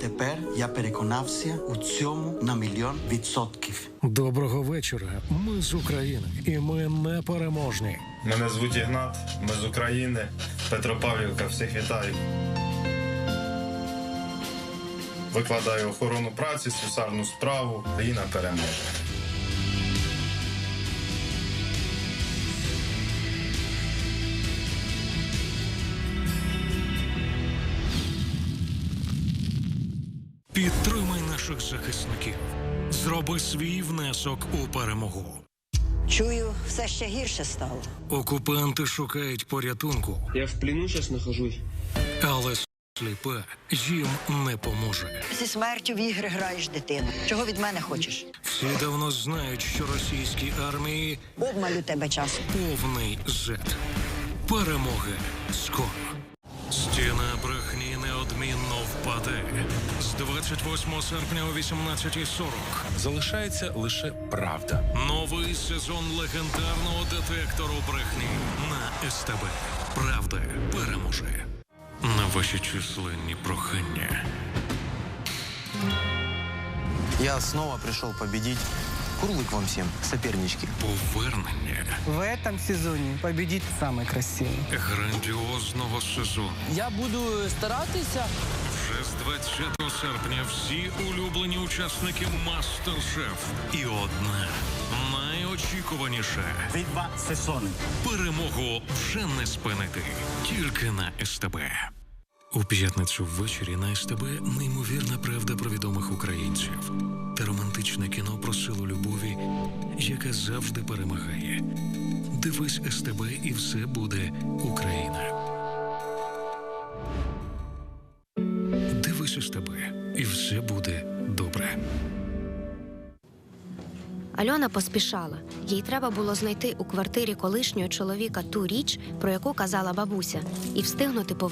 Тепер я переконався у цьому на мільйон відсотків. Доброго вечора. Ми з України, і ми непереможні. Мене звуть Ігнат, ми з України. Петропавлівка, всіх вітаю. Викладаю охорону праці, сусарну справу. Країна переможе. Підтримай наших захисників. Зроби свій внесок у перемогу. Чую, все ще гірше стало. Окупанти шукають порятунку, Я в плену сейчас нахожусь. але сліпе їм не поможе. Зі смертю в ігри граєш дитину. Чого від мене хочеш? Всі давно знають, що російській армії Обмалю тебе часу. повний зет. Перемоги скоро. Стіна брехні неодмінно впаде. З 28 серпня о 18.40. Залишається лише правда. Новий сезон легендарного детектору брехні на СТБ. Правда переможе. На ваші численні прохання. Я снова пришел победить. Курлык вам всем, сопернички. Повернення В этом сезоне победит самый красивый. грандіозного сезону. Я буду старатися. Вже з 20 серпня всі улюблені учасники Мастер-Шеф. І одна найочікуваніша Від два сезони. перемогу вже не спинити. Тільки на СТБ. У п'ятницю ввечері на СТБ неймовірна правда про відомих українців та романтичне кіно про силу любові, яка завжди перемагає. Дивись СТБ і все буде Україна. Дивись СТБ і все буде добре. Альона поспішала. Їй треба було знайти у квартирі колишнього чоловіка ту річ, про яку казала бабуся, і встигнути повернути.